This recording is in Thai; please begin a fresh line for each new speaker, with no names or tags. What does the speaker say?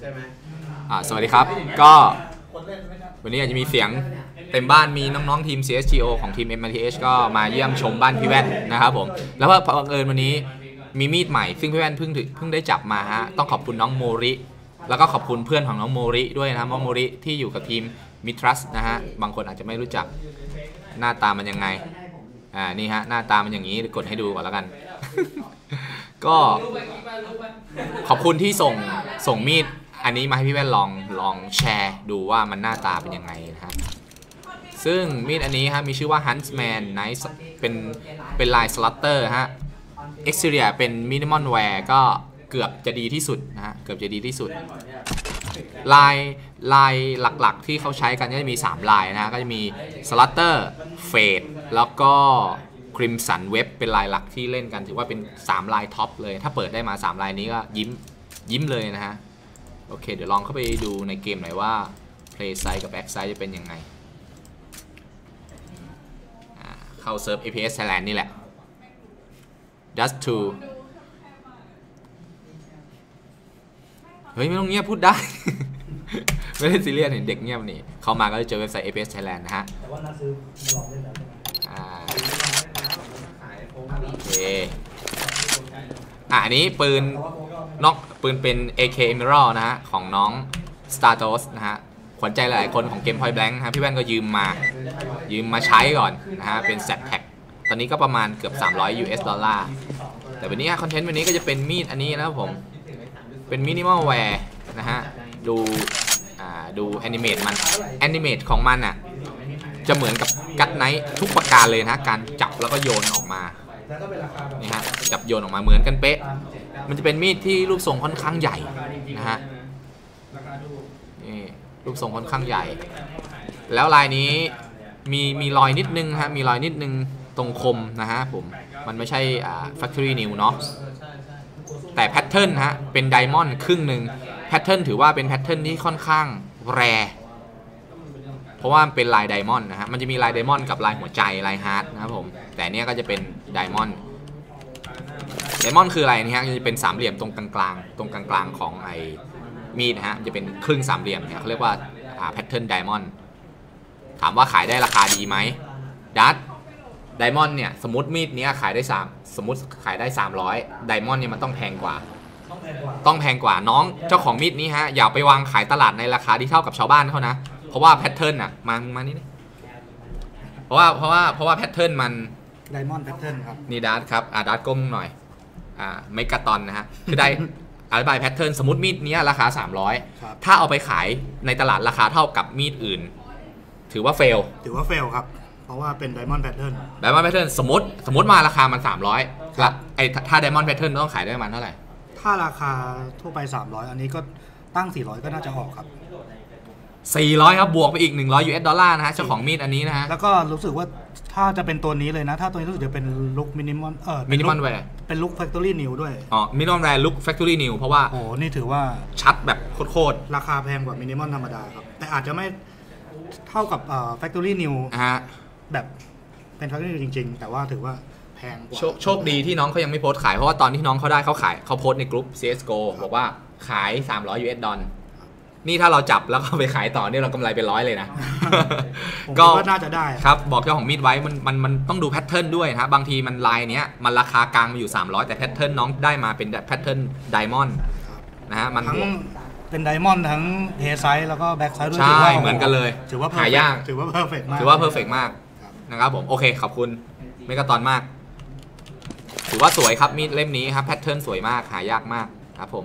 ใช่ไหม
อ่าสวัสดีครับ ก็วันนี้อาจจะมีเสียงเต็มบ้านมีน้องๆทีม CSGO ของทีม MTH ก็มาเยี่ยมชมบ้านพี่แว่นนะครับผม แล้วก็บังเอิญวันนี้มีมีดใหม่ ซึ่งพี่แว่นเพิ่งถึงเพิ่งได้จับมาฮะ ต้องขอบคุณน้องโมริ แล้วก็ขอบคุณเพื่อนของน้องโมริด้วยนะน้องโมริที่อยู่กับทีมมิทรัสนะฮะ บางคนอาจจะไม่รู้จักหน้าตามันยังไง อ่า นี่ฮะ หน้าตามันอย่างนี้ กดให้ดูก่อนแล้วกัน ก็ขอบคุณที่ส่งส่งมีด อันนี้มาให้พี่แว่นลองลองแชร์ดูว่ามันหน้าตาเป็นยังไงนะฮะซึ่งมีดอันนี้ฮะมีชื่อว่า Huntsman Nice เป็นเป็นลาย Slutter ฮะ Exterior เป็น Minimal Wear ก็เกือบจะดีที่สุดนะฮะเกือบจะดีที่สุด ลายลายหลักๆที่เขาใช้กันก็จะมี 3 ลายนะฮะก็จะมี Slutter Fade แล้วก็ Crimson Web เป็นลายหลักที่เล่นกัน ถือว่าเป็น 3 ลายท็อปเลย ถ้าเปิดได้มา 3 ลายนี้ก็ยิ้มยิ้มเลยนะฮะ โอเค เดี๋ยวลองเข้าไปดูในเกมหน่อยว่า Play Side กับ Back Side จะเป็นยังไง เข้าเซิร์ฟ APS Thailand นี่แหละ Dust 2เฮ้ย ไม่ต้องเงียบพูดได้ ไม่ได้ซีเรียสเห็นเด็กเงียบนี่ เข้ามาก็จะเจอเว็บไซต์ APS Thailand นะฮะ
แต่ว่าน่าซื้อมาลองเล่นแล้วใช่ไหม
อ่าโอเค อะอันนี้ปืน
แต่ว่าผมก็
นอกปืนเป็น AK Emerald นะฮะ ของน้อง Stardos นะฮะ ขวัญใจหลายคนของเกม Point Blank นะฮะ พี่แว่นก็ยืมมา ยืมมาใช้ก่อนนะฮะ เป็น Set Tag ตอนนี้ก็ประมาณเกือบ 300 US ดอลลาร์ แต่วันนี้คอนเทนต์วันนี้ก็จะเป็นมีดอันนี้นะครับผม เป็น Minimal Wear นะฮะ ดู อ่า ดูแอนิเมตมัน แอนิเมตของมันอะ จะเหมือนกับกัดไนท์ทุกประการเลยนะ การจับแล้วก็โยนออกมา
นี่
ฮะ จับโยนออกมาเหมือนกันเป๊ะ มันจะเป็นมีดที่รูปทรงค่อนข้างใหญ่นะฮะนี่รูปทรงค่อนข้างใหญ่ แล้วลายนี้มีมีรอยนิดนึงฮะมีรอยนิดนึงตรงคมนะฮะผมมันไม่ใช่อ่า factory new เนาะแต่แพทเทิร์นฮะเป็นไดมอนด์ครึ่งหนึ่งแพทเทิร์นถือว่าเป็นแพทเทิร์นที่ค่อนข้างแรเพราะว่ามันเป็นลายไดมอนด์นะฮะ มันจะมีลายไดมอนด์กับลายหัวใจ ลายฮาร์ดนะครับผม แต่เนี้ยก็จะเป็นไดมอนด์ มอนด์คืออะไรนี่ฮะจะเป็นสามเหลี่ยมตรงกลางๆตรงกลางๆของไอ้มีดนะฮะจะเป็นครึ่งสามเหลี่ยมเนี่ยเขาเรียกว่าอ่าแพทเทิร์นไดมอนด์ถามว่าขายได้ราคาดีไหมดัตไดมอนด์เนี่ยสมมติมีดเนี้ยขายได้สามสมมติขายได้ 300ไดมอนด์เนี่ยมันต้องแพงกว่า
ต้องแพงกว่า
ต้องแพงกว่าน้องเจ้าของมีดนี้ฮะอย่าไปวางขายตลาดในราคาที่เท่ากับชาวบ้านเขานะ เพราะว่าแพทเทิร์นอะมามานี่ดิเพราะว่าเพราะว่าเพราะว่าแพทเทิร์นมัน
ไดมอนด์แพทเทิร์นครับ
นี่ดัตครับอ่าดัตก้มหน่อย อ่าเมกะตอนนะฮะคือได้อธิบายแพทเทิร์นสมมติมีดเนี้ยราคา
ครับ
300 ถ้าเอาไปขายในตลาดราคาเท่ากับมีดอื่น ถือว่าเฟล
ถือว่าเฟลครับ เพราะว่าเป็นไดมอนด์แพทเทิร์น
ไดมอนด์แพทเทิร์นสมมติสมมติมาราคามัน 300แล้วไอ้ถ้าไดมอนด์แพทเทิร์นต้องขายได้ประมาณเท่าไหร่
ถ้าราคาทั่วไป 300 อันนี้ก็ตั้ง 400 ก็น่าจะออกครับ
400 ครับบวกไปอีก 100 US ดอลลาร์นะฮะเจ้าของมีดอันนี้นะฮะ
แล้วก็รู้สึกว่าถ้าจะเป็นตัวนี้เลยนะ ถ้าตัวนี้รู้สึกจะเป็นลุคมินิมอลเออ
มินิมอลแวร์
เป็นลุคแฟคทอรี่นิวด้วย
อ๋อมินิมอลแวร์ลุคแฟคทอรี่นิวเพราะว่า
โอ้โหนี่ถือว่า
ชัดแบบโคตร
ราคาแพงกว่ามินิมอลธรรมดาครับ แต่อาจจะไม่เท่ากับแฟคทอรี่นิว
ๆนะฮะ
แบบเป็นแฟคทอรี่นิวจริง ๆ แต่ว่าถือว่าแพงกว่า
โชคโชคดีที่น้องเขายังไม่โพสต์ขายเพราะว่าตอนที่น้องเขาได้เขาขายเขาโพสต์ในกลุ่ม CSGO บอกว่าขาย 300 US ดอล นี่ถ้าเราจับแล้วก็ไปขายต่อเนี่ยเรากำไรเป็นร้อยเลยนะ
ผม
ก็
คิดว่าน่าจะได้
ครับบอกเจ้าของมีดไว้มันมันมันต้องดูแพทเทิร์นด้วยนะฮะบางทีมันลายเนี้ยมันราคากลางมาอยู่ 300 แต่แพทเทิร์นน้องได้มาเป็นแพทเทิร์นไดมอนด์นะฮะมัน
ทั้ง
บวก
เป็นไดมอนด์ทั้งเทไซส์แล้วก็แบ็กไซด์ด้วย
ใช่
ถืว่า
เหมือนกันเลย
ถือว่า
หายาก
ถือว่าเพอร์เฟกมาก
ถือว่าเพอร์เฟกมาก
ครับ
นะครับผมโอเคขอบคุณเมกาตอนมาก ถือว่าสวยครับมีดเล่มนี้ครับแพทเทิร์นสวยมากหายากมากครับผม